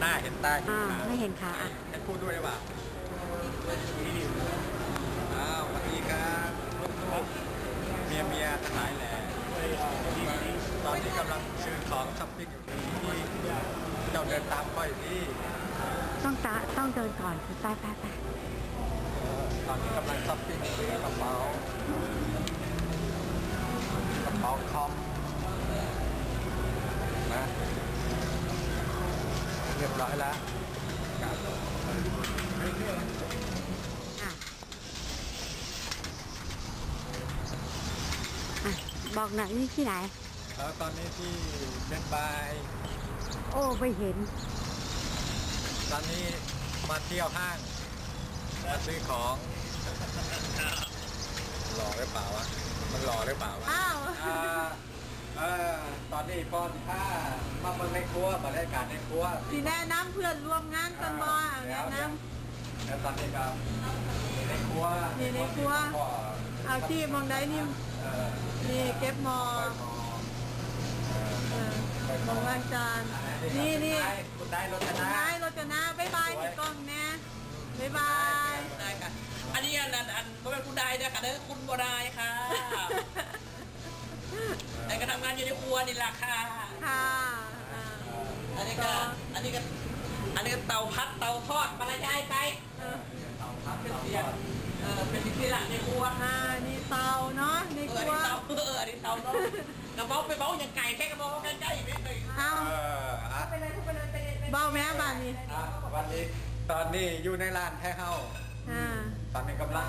หน้าเห็นใต้เห็นอ่าขาไม่เห็นขาอะให้พูดด้วยหรือเปล่าอ้าวสวัสดีครับลูกๆเมียเมียๆทั้งหลายแหละตอนนี้กำลังซื้อของช้อปปิ้งอยู่ที่เจ้าเดินตามค่อยที่ต้องตาต้องเดินก่อนคือไปไปไปตอนนี้กำลังช้อปปิ้ง เรียบร้อยแล้วครับอะอะบอกหน่อยนี่ที่ไหน แล้วตอนนี้ที่เบนบายโอ้ไม่เห็น ตอนนี้มาเที่ยวห้าง มาซื้อของ หล่อหรือเปล่าวะ มันหล่อหรือเปล่าวะอ้าวอ่า เออตอนนี้พอถ้ามาเมืองในครัวบรรยากาศในครัวสีแนะน้ำเพื่อนร่วมงานกันบ่อะแนะนแล้วตอนนี้ก็ในครัวนี่ในครัวก็ำเอาที่มองได้นี่เออนี่เก็บหมอไปมองเออเออมองล้างจานนี่นี่คุณได้รถชคุณนะนายรถกันนะบ๊ายบายนี่กล้องแน่บ๊ายบายได้ค่ะอันนี้อันอันอันก็เป็นคุณได้นะคะเด้อคุณบ่ได้ค่ะแต่ก็ทำงาน อยู่ในครัวนี่แหละค่ะค่ะอ่าอันนี้ก็อันนี้ก็อันนี้ก็เตาพัดเตาทอดมาละยายไปเออเป็นเสียงเออเป็นที่หลักในครัวอ่านี่เตาเนาะในเอคอรัวอันนี้เตาเอออันนี้เตาเนาะกระเป๋าไปเบ้าอย่างไก่แค่กระเป๋าใกล้ๆไม่เคยเอาเอออะเบาแม่บ้านนี่อะวันนี้ตอนนี้อยู่ในร้านแท้เฮาอ่าตอนนี้กำลัง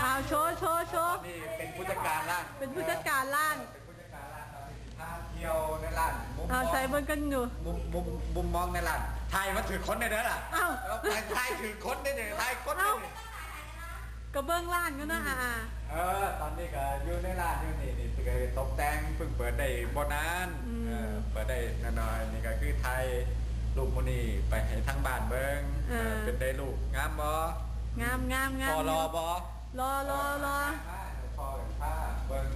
เอาโชว์โชว์โชตอว์นนี้เป็นผู้จัดการร้านเป็นผู้จัดการร้าน เป็นผู้จัดการร้านตอนนี้ พาเที่ยวในร้านมุมมเอาองใส่เบิ่งกันอยู่ มุมมุมมุมมองในร้านไทยมันถือคนในเด้อล่ะเอ้าไทยไทยถือคนในเนี่ยไทยคนในเนี่ยก็เบิ่งร้านกันนะอ่าเออตอนนี้ก็อยู่ในร้านอยู่นี่นี่ก็ตกแต่งเพิ่งเปิดได้บ่นานเออเปิดได้น้อยๆนี่ก็คือไทยลูกมูนี่ไปให้ทั้งบ้านเบิ่งเออเป็นได้ลูกงามบ่งามงามงามพอรอบ่รอรอรอพอเห็นผ้าเบิ่ง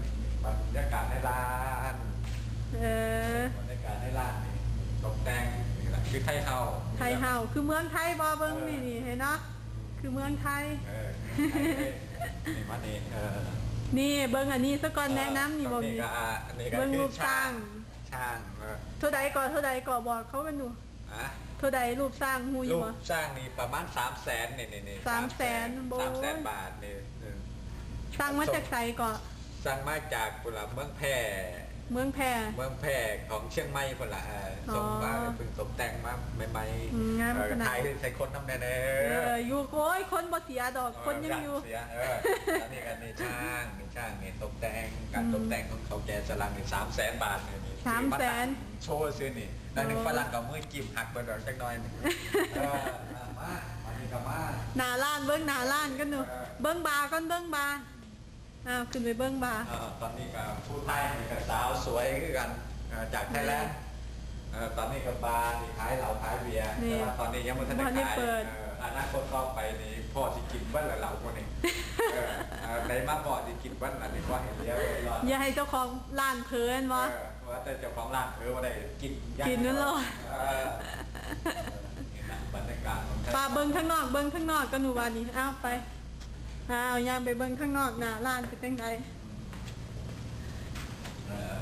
บรรยากาศในร้าน เออ บรรยากาศในร้านนี่ตกแต่งนี่แหละคือไทยเฮาไทยเฮาคือเมืองไทยบ่เบิ่งนี่นี่เห็นเนาะคือเมืองไทย เออนี่มานี่เออนี่เบิ่งอันนี้ซะก่อนแนะนำนี่บ่นี่มี ก็อะอันนี้ก็เบิ่งคือรูปสร้าง ช่างเออเท่าใดก่อนเท่าใดก่อนบอกเขากันดูอะ เท่าใดรูปสร้างฮู้อยู่รูปบ่ สร้างนี่ประมาณ3 0 0แสนนี่นี่นี่สามแสนโบ้สามแสนบาทนี่เออสร้างมาจากไสก่อน สร้างมาจากกุหลาบเมืองแพร่เมืองแพร่ เมืองแพร่ของเชียงใหม่คนละเอออ๋อส่งมาเพิ่งตกแต่งมาใหม่อืมงามเออขนาดไทยใส่คนทำแน่เนเอออยู่โอ้ยคนบ่เสียดอกคนยังอยู่ เสียเออแล้วนี่กันนี่ช่างนี่ช่างนี่ตกแต่งการอืมตกแต่งของเขาแกสลังนี่สามแสนบาทนี่นี่สามแสนโชว์ซื้อนี่แล้วหนึ่งโอ้ฝรั่งกับมือกิบหักเบอร์ดอกจักหน่อยหนึ่งเออมามามานี่กับมา หน้าร้านเบิ้งหน้าร้านกันหนูเออ เบิ้งบาร์ก่อนเบิ้งบาร์ อ้าวขึ้นไปเบิ้งบาร์เออตอนนี้กับผู้ไทยนี่กับสาวสวยคือกันเออจากไทยแลนด์เออตอนนี้กับบาร์นี่ขายเหล้าขายเบียร์แต่ว่าตอนนี้ยังไม่ทันได้บ่ได้ขายเปิดเอออนาคตต่อไปนี่พ่อสิกินบ้านละเหล้าคนนี้เออเออในมาพ่อสิกินบ้านอันนี้ก็เห็นเยอะเลยรอดอย่าให้เจ้าของร้านเพิ่นวะ เออว่าแต่เจ้าของร้านเออว่าได้กินย่างกินนั่นเหรอ เออเออนี่นะบรรยากาศของไทยปาเบิ้งข้างนอกเบิ้งข้างนอกกันหนูวานี่อ้าวไป อ้าวย่างไปเบิ้งข้างนอกหน้าร้านเป็นจังไดเออ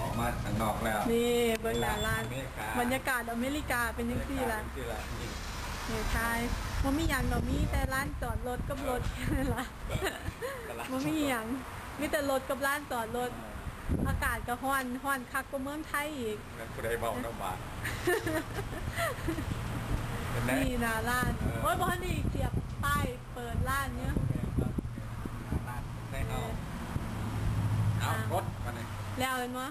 ออกมาข้างนอกแล้วนี่เบิ้งหน้าร้าน อเมริกาบรรยากาศอเมริกาเป็นจังซี่ล่ะนี่ล่ะนี่นี่ทายบ่มีหยังดอกมีแต่ร้านจอดรถกับรถแค่นั้นล่ะตลาดบ่มีหยังมีแต่รถกับร้านจอดรถ อากาศก็ร้อนร้อนคักกว่าเมืองไทยอีกนั่นผู้ใดเบาน้ำบาดเป็นไง นี่หนาร้าน เออ โอ้ยบอลนี่เสียบป้ายเปิดร้านเนี้ยได้ เอาเอารถมาเลยแล้วเห็นมั้ย